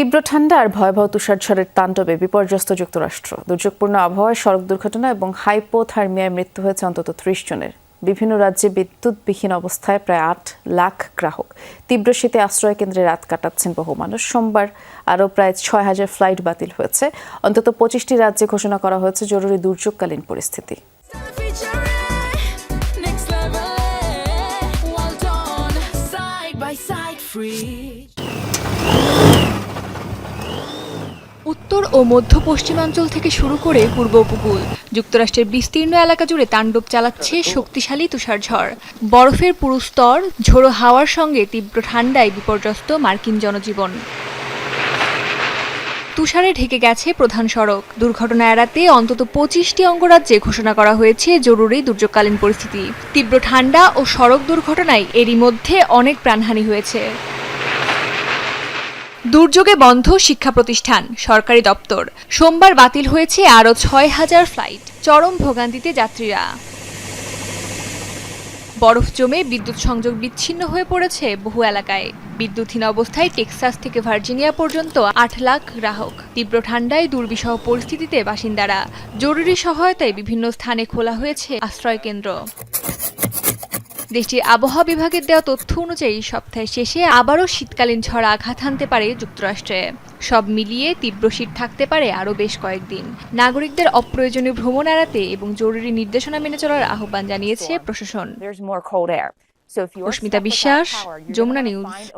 তীব্র ঠান্ডা আর ভয়াবহ তুষারঝড়ের তাণ্ডবে বিপর্যস্ত যুক্তরাষ্ট্র। দুর্যোগপূর্ণ আবহাওয়ায় সড়ক দুর্ঘটনা এবং হাইপোথার্মিয়ায় মৃত্যু হয়েছে অন্তত ত্রিশ জনের। বিভিন্ন রাজ্যে বিদ্যুৎবিহীন অবস্থায় প্রায় আট লাখ গ্রাহক। তীব্র শীতে আশ্রয় কেন্দ্রে রাত কাটাচ্ছেন বহু মানুষ। সোমবার আরও প্রায় ছয় হাজার ফ্লাইট বাতিল হয়েছে। অন্তত পঁচিশটি রাজ্যে ঘোষণা করা হয়েছে জরুরি দুর্যোগকালীন পরিস্থিতি। Free. উত্তর ও মধ্য পশ্চিমাঞ্চল থেকে শুরু করে পূর্ব উপকূল। যুক্তরাষ্ট্রের বিস্তীর্ণ এলাকা জুড়ে তাণ্ডব চালাচ্ছে শক্তিশালী তুষারঝড় বরফের পুরু স্তর, ঝোড়ো হাওয়ার সঙ্গে তীব্র ঠান্ডায় বিপর্যস্ত মার্কিন জনজীবন। তুষারে ঢেকে গেছে প্রধান সড়ক। দুর্ঘটনা এড়াতে অন্তত পঁচিশটি অঙ্গরাজ্যে ঘোষণা করা হয়েছে জরুরি দুর্যোগকালীন পরিস্থিতি। তীব্র ঠান্ডা ও সড়ক দুর্ঘটনায় এরই মধ্যে অনেক প্রাণহানি হয়েছে। দুর্যোগে বন্ধ শিক্ষা প্রতিষ্ঠান সরকারি দপ্তর। সোমবার বাতিল হয়েছে আরও ছয় হাজার ফ্লাইট। চরম ভোগান্তিতে যাত্রীরা। বরফ জমে বিদ্যুৎ সংযোগ বিচ্ছিন্ন হয়ে পড়েছে বহু এলাকায়। বিদ্যুৎহীন অবস্থায় টেক্সাস থেকে ভার্জিনিয়া পর্যন্ত আট লাখ গ্রাহক। তীব্র ঠান্ডায় দুর্বিষহ পরিস্থিতিতে বাসিন্দারা। জরুরি সহায়তায় বিভিন্ন স্থানে খোলা হয়েছে আশ্রয় কেন্দ্র দেশটির আবহাওয়া বিভাগের দেওয়া তথ্য অনুযায়ী সপ্তাহের শেষে আবারও শীতকালীন ঝড় আঘাত হানতে পারে যুক্তরাষ্ট্রে। সব মিলিয়ে তীব্র শীত থাকতে পারে আরও বেশ কয়েকদিন। নাগরিকদের অপ্রয়োজনীয় ভ্রমণ এড়াতে এবং জরুরি নির্দেশনা মেনে চলার আহ্বান জানিয়েছে প্রশাসন। অস্মিতা বিশ্বাস, যমুনা নিউজ।